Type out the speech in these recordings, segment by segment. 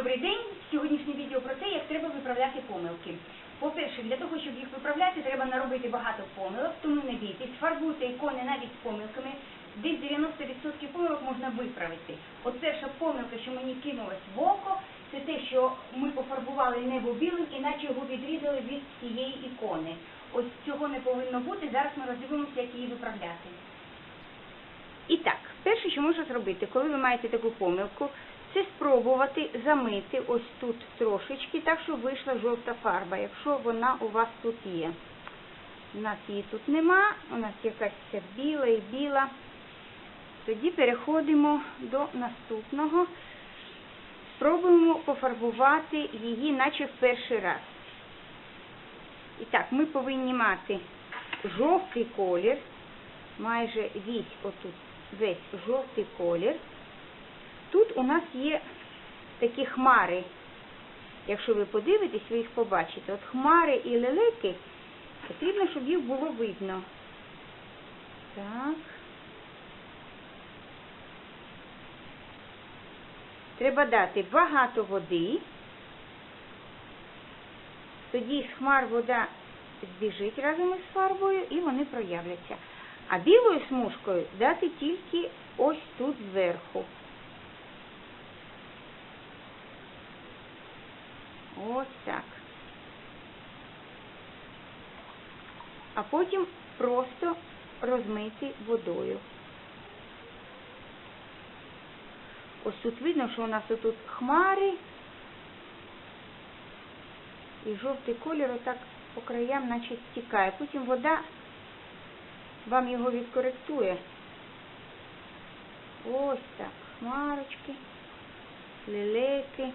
добрий день. Сьогоднішнє відео про те, як треба виправляти помилки. По-перше, для того, щоб їх виправляти, треба наробити багато помилок, тому не бійтесь, фарбуйте ікони навіть з помилками. Десь 90% помилок можна виправити. От перша помилка, що мені кинулась в око, це те, що ми пофарбували небо білим, іначе його відрізали від цієї ікони. Ось цього не повинно бути. Зараз ми роздивимося, як її виправляти. І так, перше, що можна зробити, коли ви маєте таку помилку, це спробувати замити ось тут трошечки, так, щоб вийшла жовта фарба, якщо вона у вас тут є. У нас її тут нема, у нас якась ця біла і біла. Тоді переходимо до наступного. Спробуємо пофарбувати її, наче в перший раз. І так, ми повинні мати жовтий колір, майже весь отут, весь жовтий колір. Тут у нас є такі хмари. Якщо ви подивитесь, ви їх побачите. От хмари і лелеки, потрібно, щоб їх було видно. Так. Треба дати багато води. Тоді з хмар вода збіжить разом із фарбою і вони проявляться. А білою смужкою дати тільки ось тут зверху. Ось так. А потім просто розмити водою. Ось тут видно, що у нас тут хмари. І жовтий колір отак по краям наче стікає. Потім вода вам його відкоректує. Ось так. Хмарочки, лелеки.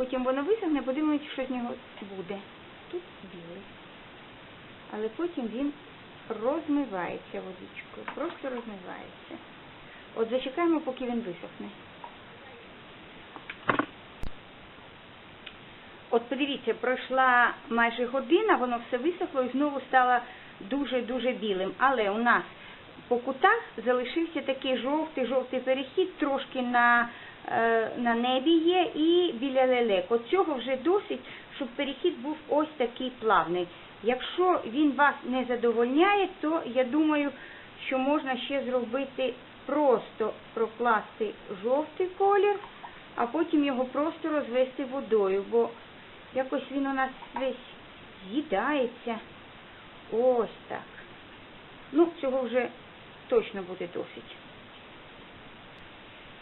Потім воно висохне, подивимося, що з нього буде. Тут білий. Але потім він розмивається водичкою. Просто розмивається. От зачекаємо, поки він висохне. От подивіться, пройшла майже година, воно все висохло і знову стало дуже-дуже білим. Але у нас по кутах залишився такий жовтий-жовтий перехід, трошки на, е, на небі є і біля лелек. От цього вже досить, щоб перехід був ось такий плавний. Якщо він вас не задовольняє, то я думаю, що можна ще зробити просто прокласти жовтий колір, а потім його просто розвести водою, бо якось він у нас весь з'їдається. Ось так. Ну, цього вже точно буде досить.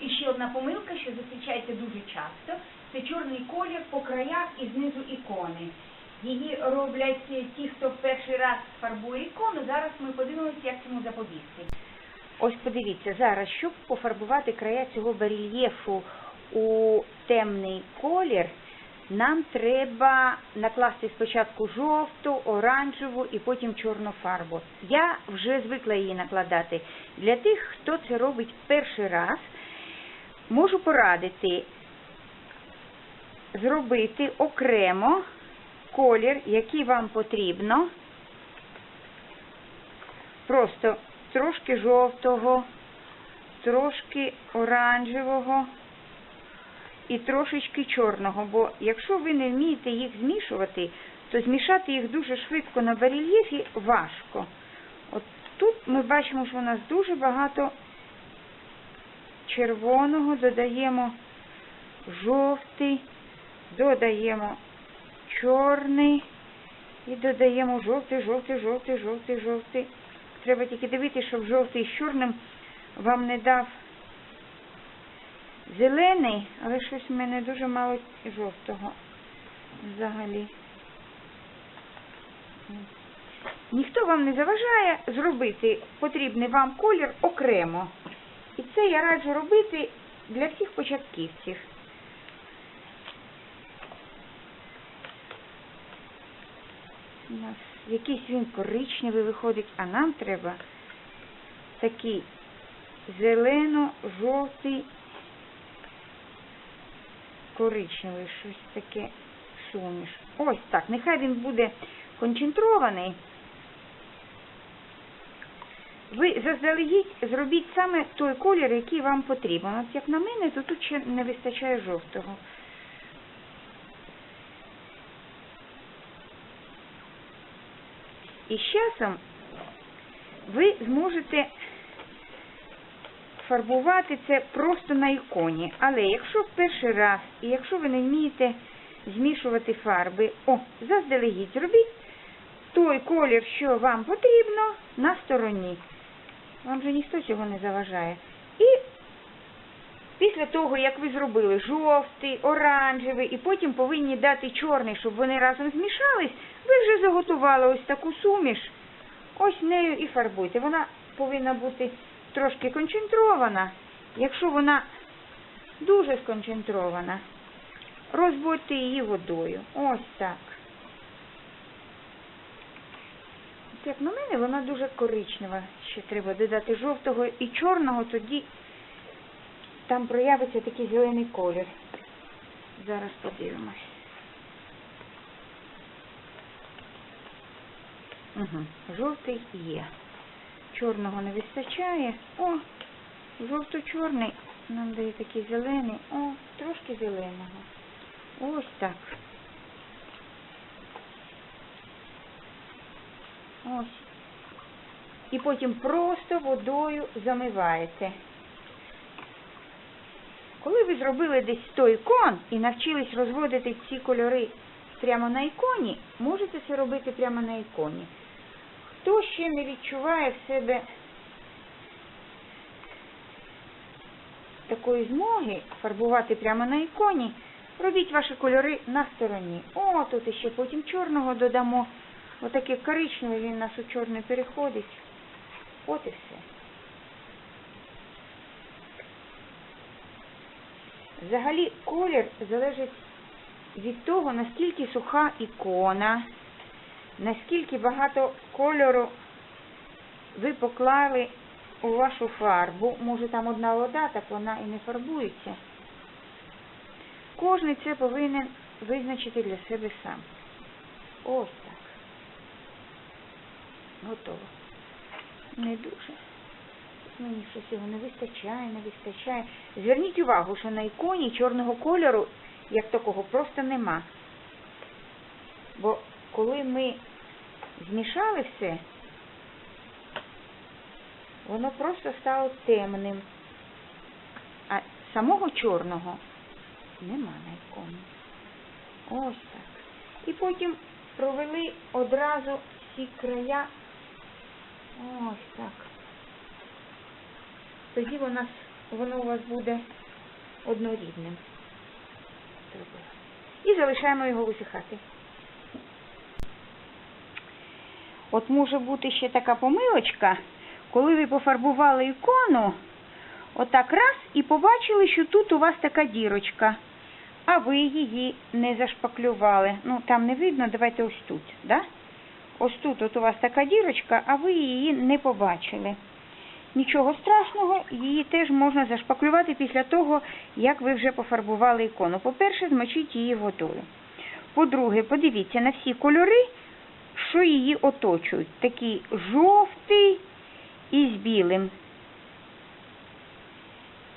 І ще одна помилка, що зустрічається дуже часто, це чорний колір по краях і знизу ікони. Її роблять ті, хто в перший раз фарбує ікону. Зараз ми подивимося, як цьому запобігти. Ось подивіться, зараз, щоб пофарбувати края цього барельєфу у темний колір, нам треба накласти спочатку жовту, оранжеву і потім чорну фарбу. Я вже звикла її накладати. Для тих, хто це робить перший раз, можу порадити зробити окремо колір, який вам потрібно. Просто трошки жовтого, трошки оранжевого і трошечки чорного, бо якщо ви не вмієте їх змішувати, то змішати їх дуже швидко на барельєфі важко. От тут ми бачимо, що у нас дуже багато червоного, додаємо жовтий, додаємо чорний і додаємо жовтий, жовтий, жовтий, жовтий, жовтий. Треба тільки дивитися, щоб жовтий з чорним вам не дав зелений, але щось в мене дуже мало жовтого взагалі. Ніхто вам не заважає зробити потрібний вам колір окремо. І це я раджу робити для всіх початківців. У нас якийсь він коричневий виходить, а нам треба такий зелено-жовтий коричневий, щось таке суміш. Ось так. Нехай він буде концентрований. ви заздалегідь зробіть саме той колір, який вам потрібен. От як на мене, то тут ще не вистачає жовтого. І з часом ви зможете фарбувати це просто на іконі. Але якщо перший раз, і якщо ви не вмієте змішувати фарби, о, заздалегідь зробіть той колір, що вам потрібно, на стороні. Вам же ніхто цього не заважає. І після того, як ви зробили жовтий, оранжевий, і потім повинні дати чорний, щоб вони разом змішались, ви вже заготували ось таку суміш. Ось нею і фарбуйте. Вона повинна бути трошки концентрована. Якщо вона дуже сконцентрована, розводьте її водою. Ось так. Як на мене, вона дуже коричнева. Ще треба додати жовтого і чорного, тоді там проявиться такий зелений колір. Зараз подивимось. Угу. Жовтий є. Чорного не вистачає. О, жовто-чорний нам дає такий зелений. О, трошки зеленого. Ось так. Ось. І потім просто водою замиваєте. Коли ви зробили десь 100 ікон і навчились розводити ці кольори прямо на іконі, можете це робити прямо на іконі. Хто ще не відчуває в себе такої змоги фарбувати прямо на іконі, робіть ваші кольори на стороні. О, тут іще потім чорного додамо. Отаке коричневе він у нас у чорний переходить. От і все. Взагалі колір залежить від того, наскільки суха ікона, наскільки багато кольору ви поклали у вашу фарбу. Може там одна вода, так вона і не фарбується. Кожний це повинен визначити для себе сам. Ось так. Готово. Не дуже. Мені щось його не вистачає, не вистачає. Зверніть увагу, що на іконі чорного кольору, як такого, просто нема. Бо коли ми змішали все, воно просто стало темним. А самого чорного нема на іконі. Ось так. І потім провели одразу всі края. Ось так. Тоді воно, воно у вас буде однорідним. І залишаємо його висихати. От може бути ще така помилочка, коли ви пофарбували ікону, отак раз, і побачили, що тут у вас така дірочка, а ви її не зашпаклювали. Ну, там не видно, давайте ось тут, да? Ось тут от у вас така дірочка, а ви її не побачили. Нічого страшного, її теж можна зашпаклювати після того, як ви вже пофарбували ікону. По-перше, змочіть її водою. По-друге, подивіться на всі кольори, що її оточують. Такий жовтий і з білим.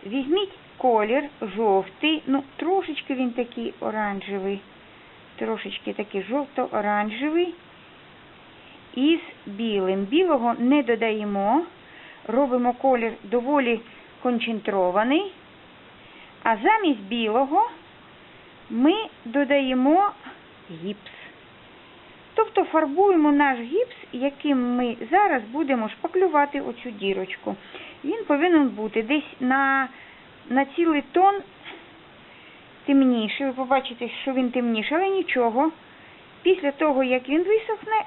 Візьміть колір жовтий, ну, трошечки він такий оранжевий, трошечки такий жовто-оранжевий із білим. Білого не додаємо, робимо колір доволі концентрований, а замість білого ми додаємо гіпс. Тобто фарбуємо наш гіпс, яким ми зараз будемо шпаклювати оцю дірочку. Він повинен бути десь на, на цілий тон темніший. Ви побачите, що він темніший, але нічого. Після того, як він висохне,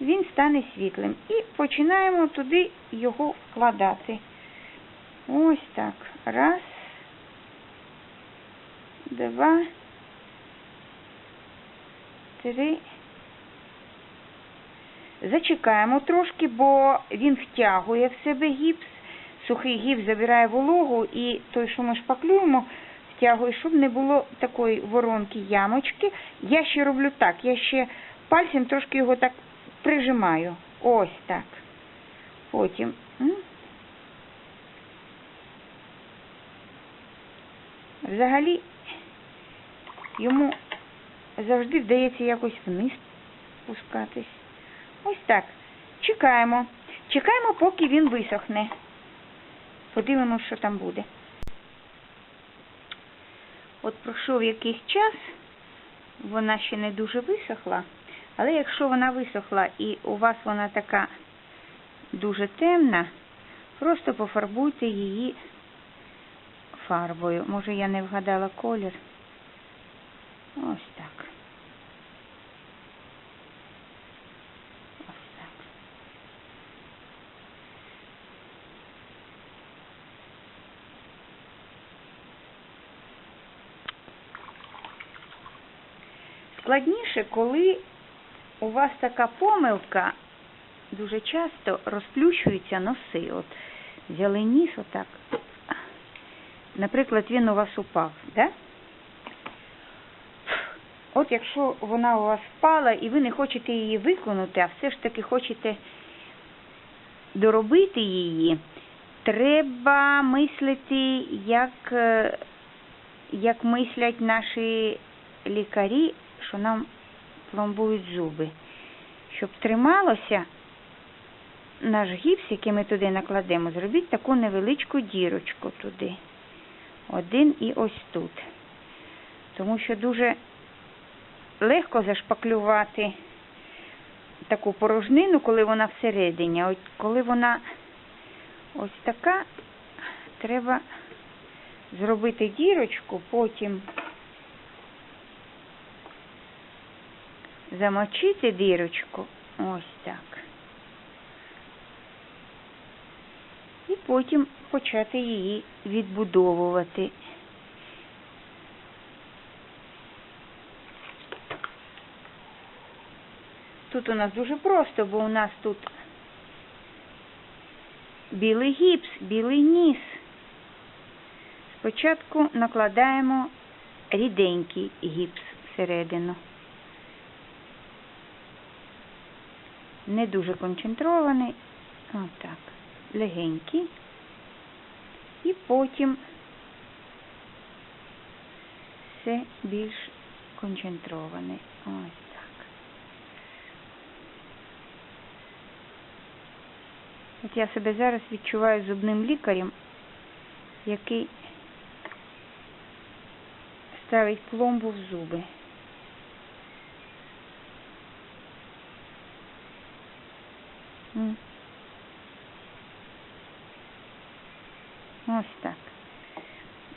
він стане світлим. І починаємо туди його вкладати. Ось так. Раз, два, три. Зачекаємо трошки, бо він втягує в себе гіпс. Сухий гіпс забирає вологу і той, що ми шпаклюємо, втягує, щоб не було такої воронки ямочки. Я ще роблю так, я ще пальцем трошки його так прижимаю. Ось так. Потім. Взагалі йому завжди вдається якось вниз спускатись. Ось так. Чекаємо. Чекаємо, поки він висохне. Подивимося, що там буде. От пройшов якийсь час, вона ще не дуже висохла, але якщо вона висохла і у вас вона така дуже темна, просто пофарбуйте її фарбою. Може я не вгадала колір. Ось так. Складніше, коли у вас така помилка, дуже часто розплющуються носи. От взяли ніс отак. Наприклад, він у вас упав, да? От якщо вона у вас впала і ви не хочете її виконати, а все ж таки хочете доробити її, треба мислити, як, е, як мислять наші лікарі, що нам пломбують зуби. Щоб трималося наш гіпс, який ми туди накладемо, зробіть таку невеличку дірочку туди. Один і ось тут. Тому що дуже легко зашпаклювати таку порожнину, коли вона всередині. От коли вона ось така, треба зробити дірочку, потім замочити дірочку. Ось так. І потім почати її відбудовувати. Тут у нас дуже просто, бо у нас тут білий гіпс, білий ніс. Спочатку накладаємо ріденький гіпс всередину. Не дуже концентрований. Отак. Легенький. І потім все більш концентрований. Ось так. От я себе зараз відчуваю зубним лікарем, який ставить пломбу в зуби. Ось так.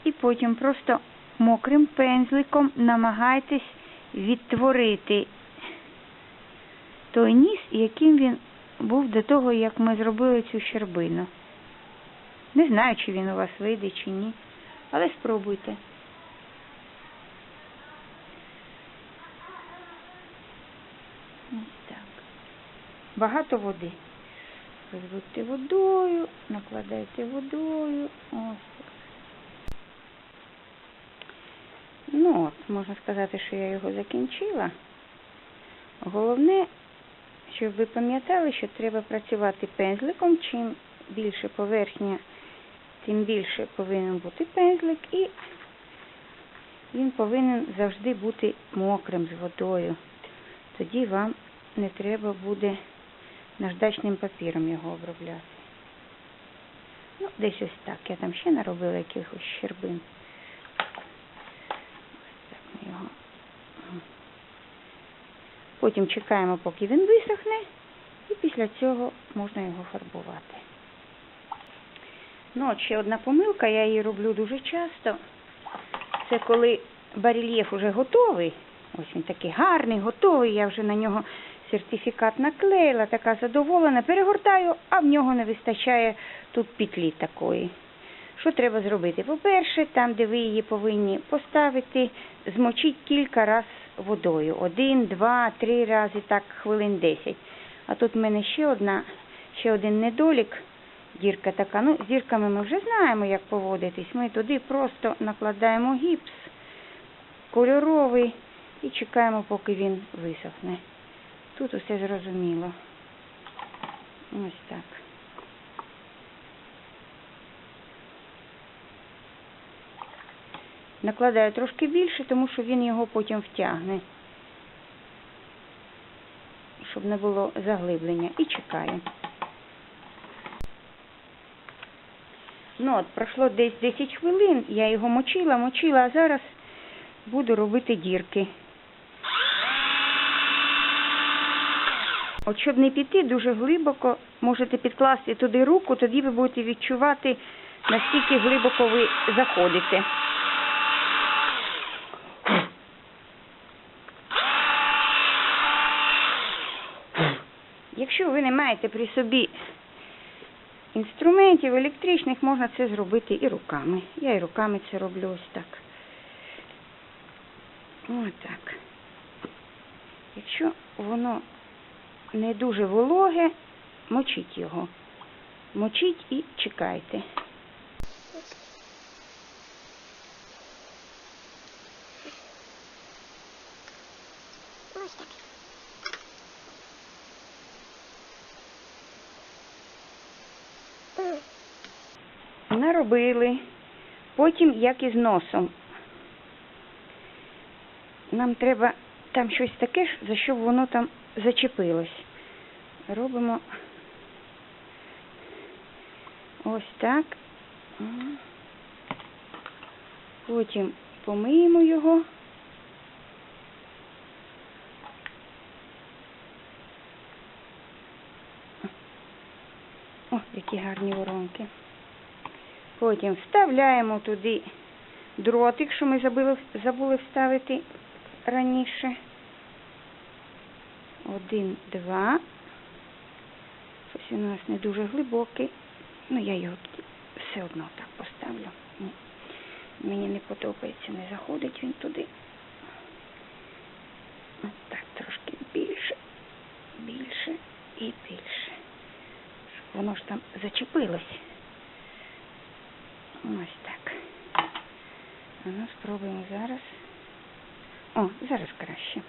І потім просто мокрим пензликом намагайтесь відтворити той ніс, яким він був до того, як ми зробили цю щербину. Не знаю, чи він у вас вийде, чи ні, але спробуйте. Ось так. Багато води. Розводьте водою, накладайте водою. Ось. Ну от, можна сказати, що я його закінчила. Головне, щоб ви пам'ятали, що треба працювати пензликом. Чим більше поверхня, тим більше повинен бути пензлик і він повинен завжди бути мокрим з водою. Тоді вам не треба буде наждачним папіром його обробляти. Ну, десь ось так. Я там ще наробила якихось щербин. Ось так ми його. Потім чекаємо, поки він висохне, і після цього можна його фарбувати. Ну, от ще одна помилка, я її роблю дуже часто. Це коли барельєф уже готовий. Ось він такий гарний, готовий. Я вже на нього сертифікат наклеїла, така задоволена. Перегортаю, а в нього не вистачає тут петлі такої. Що треба зробити? По-перше, там, де ви її повинні поставити, змочіть кілька раз водою. Один, два, три рази, так, хвилин десять. А тут в мене ще одна, ще один недолік. Дірка така. Ну, з дірками ми вже знаємо, як поводитись. Ми туди просто накладаємо гіпс кольоровий і чекаємо, поки він висохне. Тут усе зрозуміло. Ось так. Накладаю трошки більше, тому що він його потім втягне, щоб не було заглиблення. І чекаю. Ну от, пройшло десь 10 хвилин, я його мочила, мочила, а зараз буду робити дірки. От щоб не піти дуже глибоко, можете підкласти туди руку, тоді ви будете відчувати, наскільки глибоко ви заходите. Якщо ви не маєте при собі інструментів електричних, можна це зробити і руками. Я і руками це роблю ось так. Ось так. Якщо воно не дуже вологе, мочіть його. Мочіть і чекайте. Наробили. Потім як із носом. Нам треба там щось таке, за що воно там зачепилось. Робимо ось так. Потім помиємо його. О, які гарні воронки. Потім вставляємо туди дротик, що ми забули, вставити раніше. Один, два. Щось він у нас не дуже глибокий. Ну, я його все одно так поставлю. Ні. Мені не подобається, не заходить він туди. От так, трошки більше, більше і більше. Щоб воно ж там зачепилось. Ось так. А ну спробуємо зараз. О, зараз краще.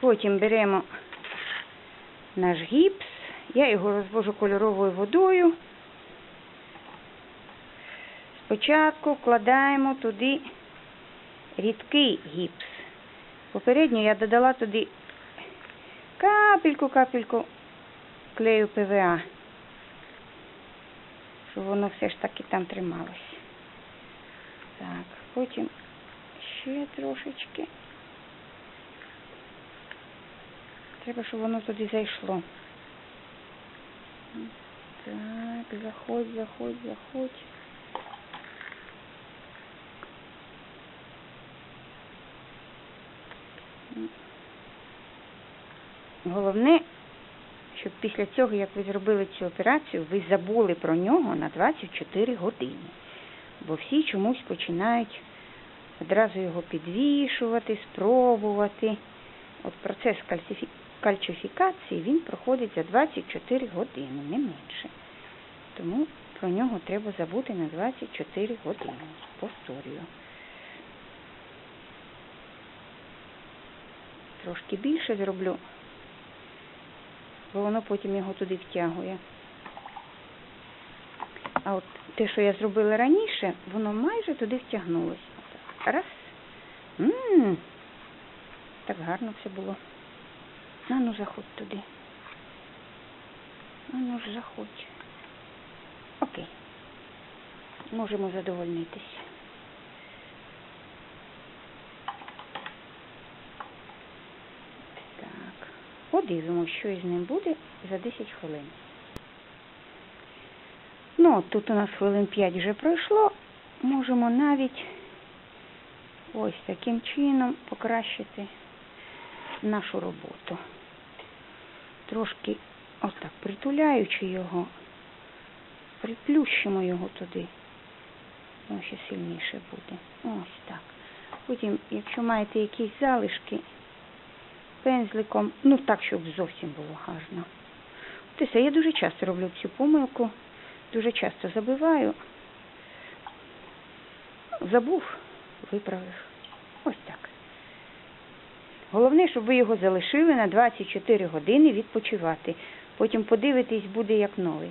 Потім беремо наш гіпс. Я його розвожу кольоровою водою. Спочатку вкладаємо туди рідкий гіпс. Попередньо я додала туди капельку-капельку клею ПВА щоб воно все ж таки там трималось. Так, потім ще трошечки. Треба, щоб воно туди зайшло. Так, заходь, заходь, заходь. Головне, щоб після цього, як ви зробили цю операцію, ви забули про нього на 24 години. Бо всі чомусь починають одразу його підвішувати, спробувати. От процес кальцифі- кальцифікації він проходить за 24 години, не менше. Тому про нього треба забути на 24 години. Повторюю. Трошки більше зроблю бо воно потім його туди втягує. А от те, що я зробила раніше, воно майже туди втягнулося. Раз. М-м. Так гарно все було. На ну заходь туди. А ну ж заходь. Окей. Можемо задовольнитись. Так. Подивимося, що із ним буде за 10 хвилин. Ну, от тут у нас хвилин 5 вже пройшло. Можемо навіть ось таким чином покращити нашу роботу. Трошки отак притуляючи його, приплющимо його туди. Воно ще сильніше буде. Ось так. Потім, якщо маєте якісь залишки, пензликом, ну так, щоб зовсім було гарно. От я дуже часто роблю цю помилку, дуже часто забиваю. Забув, виправив. Ось так. Головне, щоб ви його залишили на 24 години відпочивати. Потім подивитись буде як новий.